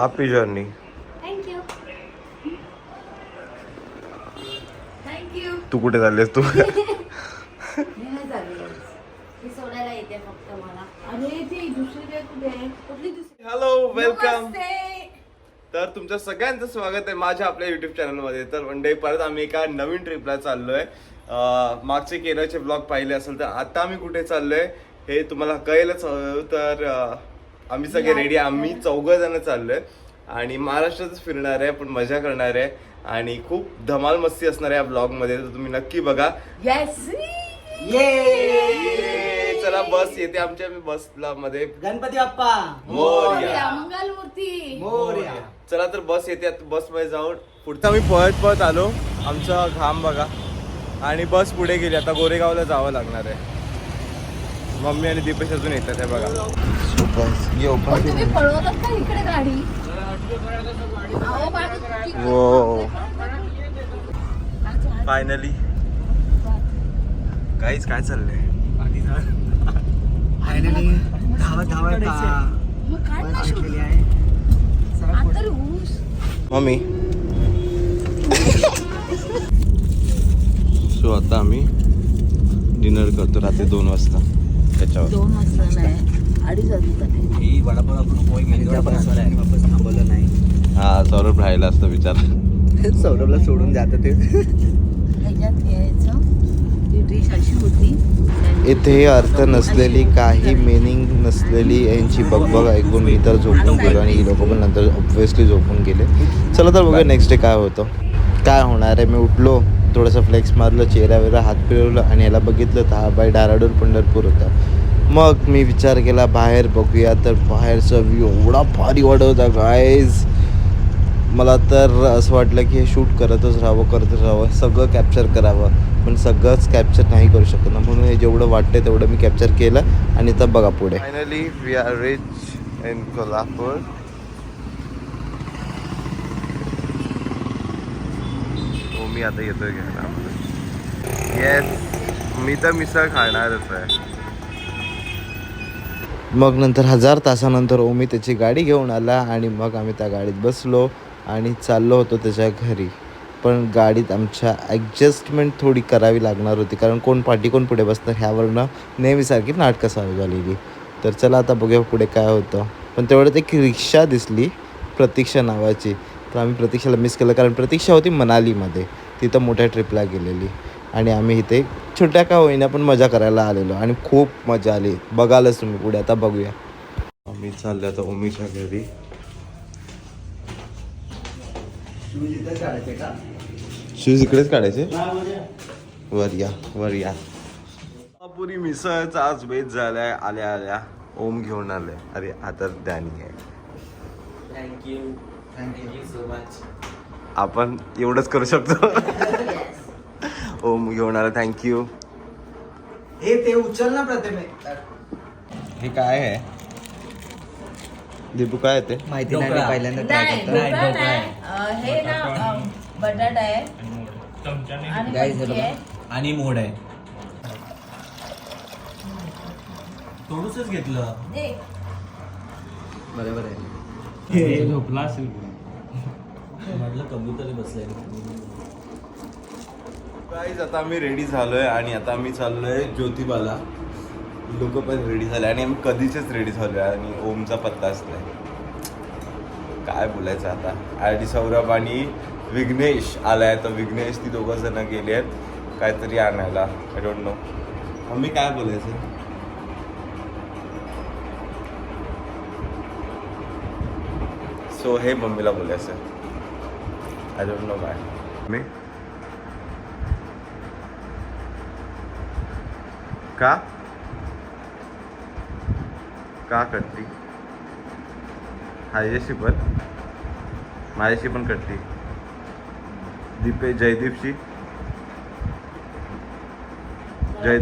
Happy journey thank you thank you तू कुठे चाललेस तू? मी नाही चालली आज. मी सोडायला येते फक्त मला. अरे ती दुसरी बॅग कुठे आहे? कुठली दुसरी? Hello welcome. तर तुमचं सगळ्यांचं स्वागत आहे माझ्या आपल्या युट्यूब चॅनलमध्ये तर वन डे परत आम्ही एका नवीन ट्रिपला चाललोय. अं, मागचे केरळचे ब्लॉग पाहिले असेल तर आता आम्ही कुठे चाललोय हे तुम्हाला कळेलच. तर आम्ही सगळे रेडी आम्ही चौघ जण चाललोय. आणि महाराष्ट्रातच फिरणार आहे पण मजा करणार आहे. आणि खूप धमाल मस्ती असणार आहे या ब्लॉगमध्ये तर तुम्ही नक्की बघा. Yes. ये! चला बस येते आमच्या बसला मध्ये गणपती बाप्पा. मोरया. मंगलमूर्ती. मोरया. चला तर बस येते बसमध्ये जाऊन. पुढचा आम्ही पळत पळत आलो. आमचा घाम बघा. आणि बस पुढे गेली. आता गोरेगावला जावं लागणार आहे. मम्मी आणि दीपेश अजून येतात हे बघा. पण तुम्ही पळवतात का इकडे गाडी? अहो, बाळा, किती- हो फायनली काहीच काय चाललंय? फायनली धावत धावत मग काय बस नाही भेटलेली आहे. चला आता पुढे. तरी ऊस. मम्मी. सो आता आम्ही डिनर करतो रात्री दोन वाजता. त्याच्यावर. दोन वाजता नाही अडीच वाजता ही वडापाव आपण पोहे घेतली वापस थांबवलं नाही. हा सौरभ राहिला असतं विचार. सौरभला सोडून जात ते ह्याच्यात यायचं ती डिश अशी होती. इथे अर्थ नसलेली काही मिनिंग नसलेली यांची बगबग ऐकून मी तर झोपून गेलो आणि ही लोक पण नंतर ऑब्व्हियसली झोपून गेले. चला तर बघूया नेक्स्ट डे काय होतं. काय होणार आहे? मी उठलो. थोडंसं फ्लेक्स मारलं चेहरा हात फिरवलं आणि याला बघितलं तर हा बाई डाराडूर पंढरपूर होता. मग मी विचार केला बाहेर बघूया. तर बाहेरचा व्ह्यू एवढा भारी वाढवता होता गाईज मला तर असं वाटलं की हे शूट करतच राहावं करतच राहावं. सगळं कॅप्चर करावं. पण सगळंच कॅप्चर नाही करू शकत ना. म्हणून हे जेवढं वाटतं तेवढं मी कॅप्चर केलं. आणि तर बघा पुढे. Finally we are reach in Kolhapur हो मी आता येतोय घ्यायला येस मी तर मिसळ खाणारच आहे. मग नंतर हजार तासानंतर ओमी त्याची गाडी घेऊन आला आणि मग आम्ही त्या गाडीत बसलो आणि चाललो होतो त्याच्या घरी. पण गाडीत आमच्या ॲडजस्टमेंट थोडी करावी लागणार होती कारण कोण पाठी कोण पुढे बसतं ह्यावरनं नेहमीसारखी नाटकं चालू झालेली. तर चला आता बघूया पुढे काय होतं. पण तेवढ्यात एक रिक्षा दिसली प्रतीक्षा नावाची. तर आम्ही प्रतीक्षाला मिस केलं कारण प्रतीक्षा होती मनालीमध्ये. तिथं मोठ्या ट्रिपला गेलेली. आणि आम्ही इथे छोट्या का होईना पण मजा करायला आलेलो. आणि खूप मजा आली. बघालच तुम्ही पुढे. आता बघूया. मी चाललो आता ओमीच्या घरी. शूज इकडेच काढायचे? वर या वर या पुरी मिसळचा आज बेत झालाय. आल्या आल्या. ओम घेऊन आलाय. अरे आता डॅनी आहे. थँक्यू थँक्यू सो मच आपण एवढंच करू शकतो. ओम घेऊन आला थँक्यू हे ते उचल ना प्रथमे हे काय आहे? दीपू काय आहे ते? माहिती नाही मी पहिल्यांदा try नाही करतो. ढोकळा नाही. अं, हे ना अं, बटाटा आहे. आणि Guys, हे मटकी बघा. आहे. आणि मोड आहे. थोडूसच घेतलं. दे. बरोबर आहे झोपला असेल. म्हटलं कबूतर बसलाय गाईज आता आम्ही रेडी झालोय आणि आता आम्ही चाललोय ज्योतिबाला. लोक पण रेडी झाले आणि आम्ही कधीचेच रेडी झालोय आणि ओमचा पत्ताच नाही काय बोलायचं आता? आणि सौरभ आणि विघ्नेश आलाय. तर विघ्नेश ती दोघं जण गेले आहेत. काहीतरी आणायला. आय डोंट नो मम्मी काय बोलायचं? सो हे मम्मीला बोलायचं. आय डोंट नो काय मी का का कटती माझ्याशी पण. माझ्याशी पण कटती दीपे जयदीपशी. जय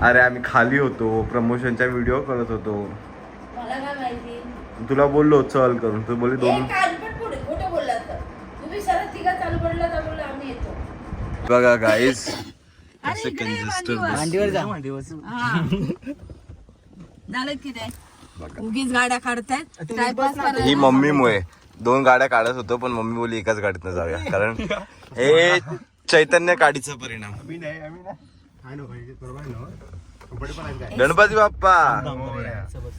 अरे आम्ही खाली होतो. प्रमोशनचा व्हिडिओ करत होतो. मला काय माहिती? तुला बोललो चल करून. तू बोलली दोन एक कालपट पुढे खोटं बोललात तर. तुम्ही सरळ तिघा चालू पडला तर बोलला आम्ही येतो बघा गाईस अरे इकडे ये मांडीवर. मांडीवर जा. हा. झालं की नाही? उगीच गाड्या काढतायत. टाइमपास ही मम्मीमुळे. दोन गाड्या काढत होतो पण मम्मी बोली एकाच गाडीतनं जाऊया. कारण हे चैतन्य गाडीचा परिणाम. गणपती बाप्पा.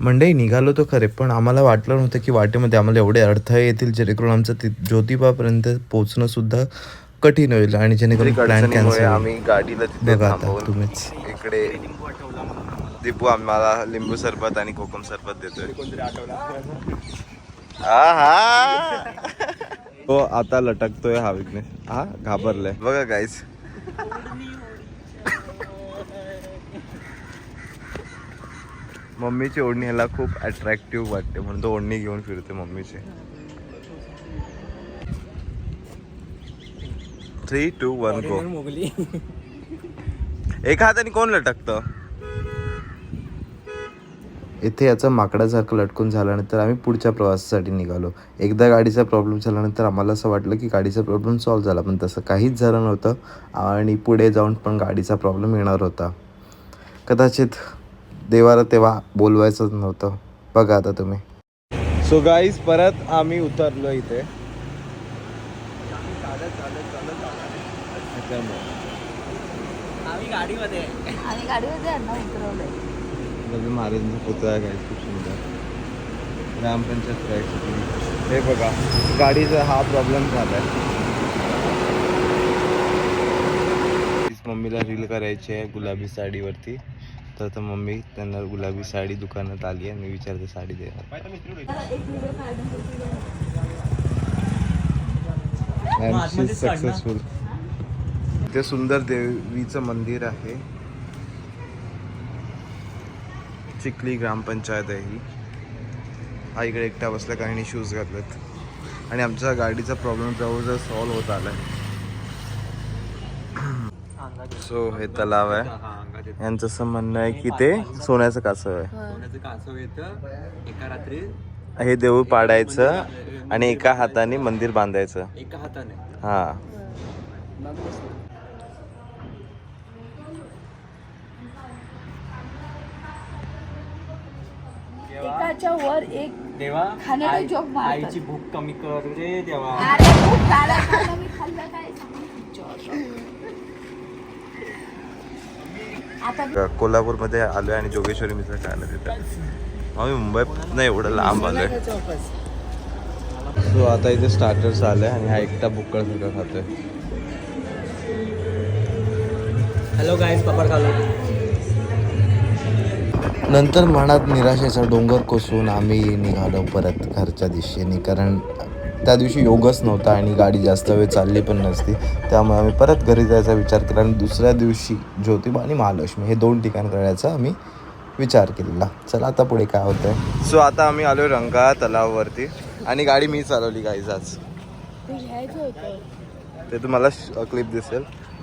मंडई निघालो तो खरे पण आम्हाला वाटलं नव्हतं की वाटेमध्ये आम्हाला एवढे अडथळे येतील जेणेकरून आमचं ज्योतिबापर्यंत पोहोचणं सुद्धा कठीण होईल आणि जेणेकरून प्लॅन कॅन्सल आम्ही गाडीला तिथे बघा आता थांबवून तुम्हीच. इकडे दीपू आम्हाला लिंबू सरबत आणि कोकम सरबत देतोय. तो आता लटकतोय हा विघ्नेश हा घाबरलाय. बघा गाईस मम्मीची ओढणी ह्याला खूप अट्रॅक्टिव्ह वाटते. म्हणून तो ओढणी घेऊन फिरते मम्मीची. Three two one go Mowgli. एका हाताने कोण लटकतं? इथे याचं माकडासारखं लटकून झाल्यानंतर आम्ही पुढच्या प्रवासासाठी निघालो. एकदा गाडीचा प्रॉब्लेम झाल्यानंतर आम्हाला असं वाटलं की गाडीचा प्रॉब्लेम सॉल्व्ह झाला पण तसं काहीच झालं नव्हतं आणि पुढे जाऊन पण गाडीचा प्रॉब्लेम येणार होता. कदाचित देवाला तेव्हा बोलवायचंच नव्हतं. बघा आता तुम्ही. सो गाईज परत आम्ही उतरलो इथे. आम्ही गाडीमध्ये. आणि गाडीवर यांना उतरवलंय. रवी महाराजांचा पुतळा आहे खूप सुंदर ग्रामपंचायत ट्रॅक हे बघा गाडीचा हा प्रॉब्लेम झालाय. तीच मम्मीला रील करायची आहे गुलाबी साडीवरती. तर आता मम्मी त्यांना गुलाबी साडी दुकानात आली आहे आणि विचारते साडी देणार. सक्सेसफुल इथे सुंदर देवीचं मंदिर आहे. चिखली ग्रामपंचायत आहे ही हा इकडे एकटा बसला काही शूज घातलेत. आणि आमच्या गाडीचा प्रॉब्लेम जवळजवळ सॉल्व्ह होत आलाय. सो हे तलाव आहे. यांचं असं म्हणणं आहे की ते सोन्याचं कासव आहे. सोन्याचं कासव येतं. एका रात्री हे देऊळ पाडायचं. आणि एका हाताने मंदिर बांधायचं एका हाताने हा एकाच्या वर एक देवा आई- joke मारतात. आईची भूक कमी कर रे देवा अरे खूप गाड्या खाल्ल्या, मी खाल्लं काय आता कोल्हापूरमध्ये आलोय आणि जोगेश्वरी मिसळ खायला तिथं आम्ही मुंबईत नाही एवढं लांब आलोय सो आता इथे स्टार्टर्स आले आणि हा एकटा बुक्कळ सगळं खातोय. हॅलो गाईज पपर खालो नंतर मनात निराशेचा डोंगर कोसळून आम्ही निघालो परत घरच्या दिशेने कारण त्या दिवशी योगच नव्हता आणि गाडी जास्त वेळ चालली पण नसती. त्यामुळे आम्ही परत घरी जायचा विचार केला आणि दुसऱ्या दिवशी ज्योतिबा आणि महालक्ष्मी हे दोन ठिकाण करण्याचा आम्ही विचार केलेला. चला आता पुढे काय होतंय. सो आता आम्ही आलोय रंकाळा तलावावरती. आणि गाडी मी चालवली गाईज आज. ते घ्यायचं होतं. ते तुम्हाला क्लिप दिसेल.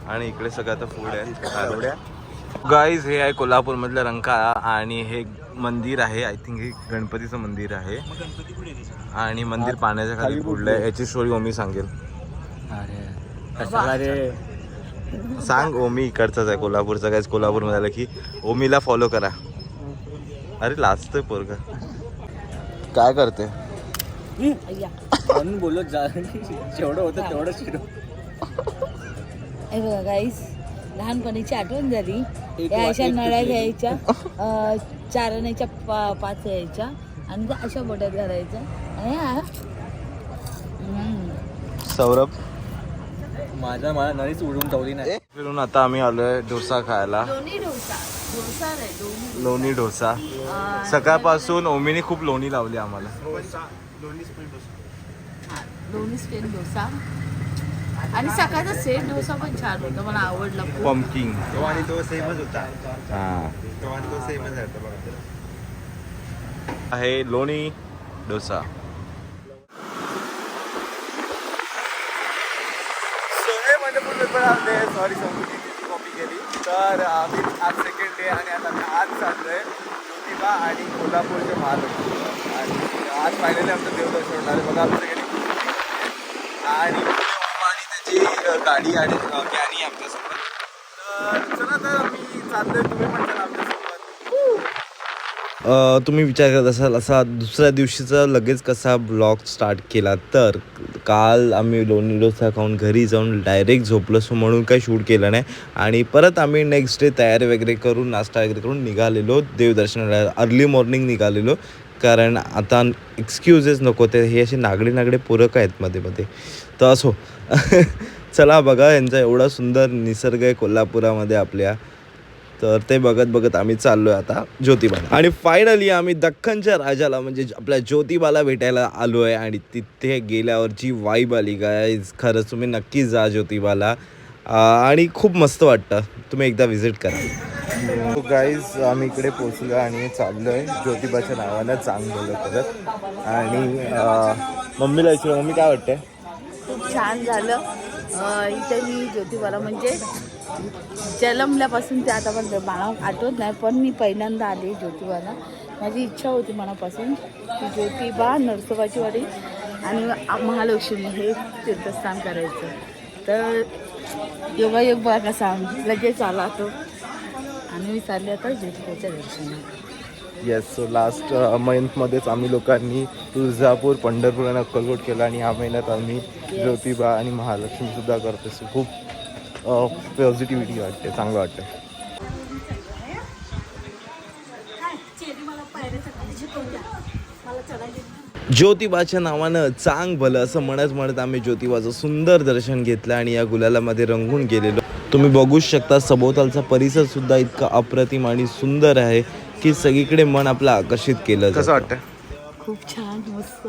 आणि इकडे सगळं आता फूड आहे. गाईज हे आहे कोल्हापूरमधलं रंकाळा आणि हे मंदिर आहे. आय थिंक हे गणपतीचं मंदिर आहे. आणि मंदिर पाण्याच्या खाली बुडलं आहे. याची स्टोरी ओमी सांगेल. सांग ओमी इकडचाच आहे कोल्हापूरचा. काय कोल्हापूरमध्ये आलं की ओमीला फॉलो करा. अरे लाजतोय पोरगा. काय करते. म्हणून बोलत जा. जेवढं होतं तेवढं शिरो. हे बघा गाईस लहानपणीची आठवण झाली. या अशा नळ्या. घ्यायच्या अं, चार आण्याच्या पा पाच घ्यायच्या आणि त्या अशा बोट्यात घालायच्या. सौरभ. माझा मला नळीच उडून ठेवली नाही फिरून आता आम्ही आलोय डोसा खायला. लोणी डोसा. डोसा नाही लोणी. लोणी डोसा. अं, सकाळपासून ओमीने खूप लोणी लावली आम्हाला. हा, लोणी स्पेन डोसा. आणि सकाळचा सेट डोसा पण छान होता मला आवडला खूप. पंपकिंग तो आणि तो सेमच होता. हा. तो आणि तो सेमच आहे बघा आहे लोणी डोसा. सॉरी कॉपी केली. तर आम्ही आज सेकंड डे आणि आता आज चाललोय ज्योतिबा आणि कोल्हापूरचे महालक्ष्मी आज फायनली आमचं देवदर्शन होणार आहे. बघा आमचं आणि आणि त्याची गाडी आणि गॅनी आमच्यासोबत. तर चला तर आम्ही चाललोय. तुम्ही पण चला आमच्यासोबत. तुम्ही विचार करत असाल असा दुसऱ्या दिवशीचा लगेच कसा ब्लॉग स्टार्ट केला? तर काल आम्ही लोणी डोसा खाऊन घरी जाऊन डायरेक्ट झोपलो सो म्हणून काही शूट केलं नाही. आणि परत आम्ही नेक्स्ट डे तयारी वगैरे करून नाश्ता वगैरे करून निघालेलो देवदर्शनाला अर्ली मॉर्निंग निघालेलो. कारण आता एक्सक्युजेस नको ते हे असे नागडे नागडे पूरक आहेत मध्ये मध्ये तर असो. चला बघा यांचा एवढा सुंदर निसर्ग आहे कोल्हापुरामध्ये आपल्या. तर ते बघत बघत आम्ही चाललोय आता ज्योतिबाला. आणि फायनली आम्ही दख्खनच्या राजाला म्हणजे आपल्या ज्योतिबाला भेटायला आलो आहे आणि तिथे गेल्यावर जी वाईब आली काय खरंच तुम्ही नक्की जा ज्योतिबाला. आणि खूप मस्त वाटतं. तुम्ही एकदा व्हिजिट करा. गाईज आम्ही इकडे पोचलो आणि चाललो आहे ज्योतिबाच्या नावानं चांग बोलत करत आणि मम्मीला विचार मम्मी काय वाटतंय? खूप छान झालं. इथे मी ज्योतिबाला म्हणजे जन्मल्यापासून ते आता पण मला आठवत नाही पण मी पहिल्यांदा आले ज्योतिबाला. माझी इच्छा होती मनापासून की ज्योतिबा नरसोबाची वाडी आणि महालक्ष्मी हे तीर्थस्थान करायचं. तर योगायोग बघा कसा लगेच आला तो. आणि मी चालले आता ज्योतिबाच्या दर्शनाला. येस सो लास्ट मंथमध्येच आम्ही लोकांनी तुळजापूर पंढरपूर आणि अक्कलकोट केलं आणि ह्या महिन्यात आम्ही ज्योतिबा आणि महालक्ष्मीसुद्धा करतो सो खूप पॉझिटिव्हिटी वाटते चांगलं वाटतं ज्योतिबाच्या नावानं चांग भलं असं म्हणत म्हणत आम्ही ज्योतिबाचं सुंदर दर्शन घेतलं आणि या गुलालामध्ये रंगून गेलेलो. तुम्ही बघूच शकता सभोवतालचा परिसर सुद्धा इतका अप्रतिम आणि सुंदर आहे की सगळीकडे मन आपलं आकर्षित केलं कसं वाटतं खूप छान मस्त.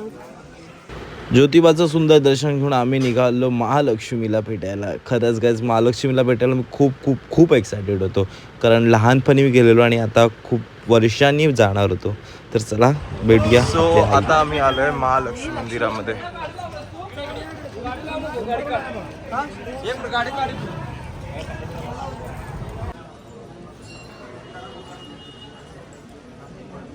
ज्योतिबाचं सुंदर दर्शन घेऊन आम्ही निघालो महालक्ष्मीला भेटायला. खरंच गायज महालक्ष्मीला भेटायला मी खूप खूप खूप एक्सायटेड होतो. कारण लहानपणी मी गेलेलो आणि आता खूप वर्षांनी जाणार होतो. तर चला भेटूया. सो आता आम्ही आलोय महालक्ष्मी मंदिरामध्ये ते सांगतील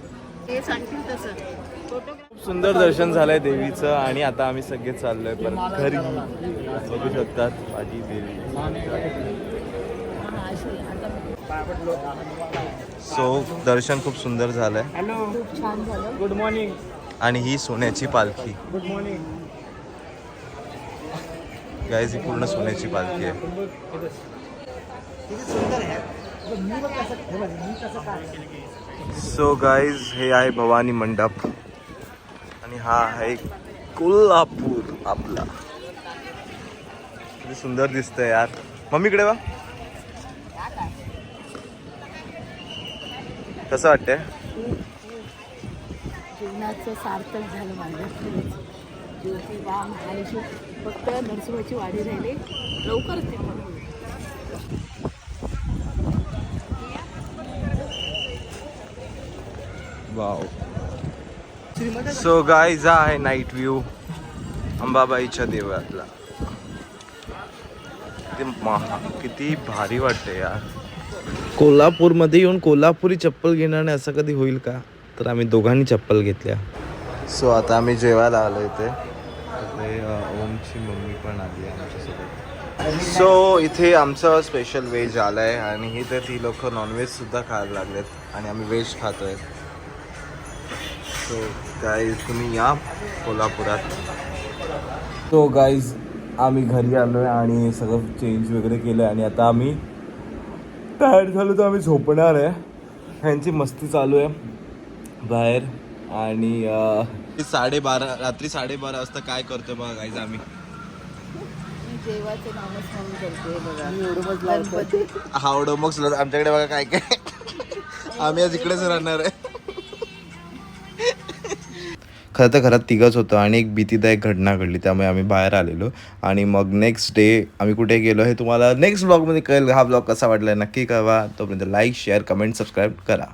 तसं खूप सुंदर दर्शन झालंय देवीचं आणि आता आम्ही सगळे चाललोय परत घरी. बघू शकतात माझी देवी. सो दर्शन खूप सुंदर झालंय. खूप छान झालं. आणि ही सोन्याची पालखी. गायज ही पूर्ण सोन्याची पालखी आहे. सो गाईज हे आहे भवानी मंडप. आणि हा आहे कोल्हापूर आपला. सुंदर दिसतंय यार. मम्मीकडे वा कसं वाटतंय? जीवनाचं सार्थक झालं माझं. फक्त नरसोबाची वाडी राहिली. लवकरच ते पण होईल. वाव सो गाईज हा आहे नाईट व्ह्यू अंबाबाईच्या देवळातला. किती महा किती भारी वाटते यार. कोल्हापूरमध्ये येऊन कोल्हापुरी चप्पल घेणार नाही असं कधी होईल का? तर आम्ही दोघांनी चप्पल घेतल्या. सो आता आम्ही जेवायला आलो इथे. ओमची मम्मी पण आली आहे आमच्यासोबत. सो इथे आमचं स्पेशल व्हेज आलं आहे आणि इथे ती लोक नॉनव्हेजसुद्धा खायला लागलेत आणि आम्ही व्हेज खातोय. सो गाईज तुम्ही या कोल्हापुरात. तो गाईज आम्ही घरी आलो आहे आणि सगळं चेंज वगैरे केलं आहे आणि आता आम्ही टायर्ड झालो तर आम्ही झोपणार आहे. ह्यांची मस्ती चालू आहे बाहेर आणि साडेबारा रात्री साडेबारा वाजता काय करतो बघा गाईज आम्ही. मी देवाचं नामस्मरण करते बघा. गणपती. हावडं मग सुद्धा आमच्याकडे बघा काय काय आम्ही आज इकडेच राहणार आहे. खरं तर घरात तिघंच होतं आणि एक भीतीदायक घटना घडली त्यामुळे आम्ही बाहेर आलेलो. आणि मग नेक्स्ट डे आम्ही कुठे गेलो हे तुम्हाला नेक्स्ट ब्लॉगमध्ये कळेल हा ब्लॉग कसा वाटला नक्की कळवा. तोपर्यंत लाईक शेअर कमेंट सबस्क्राईब करा.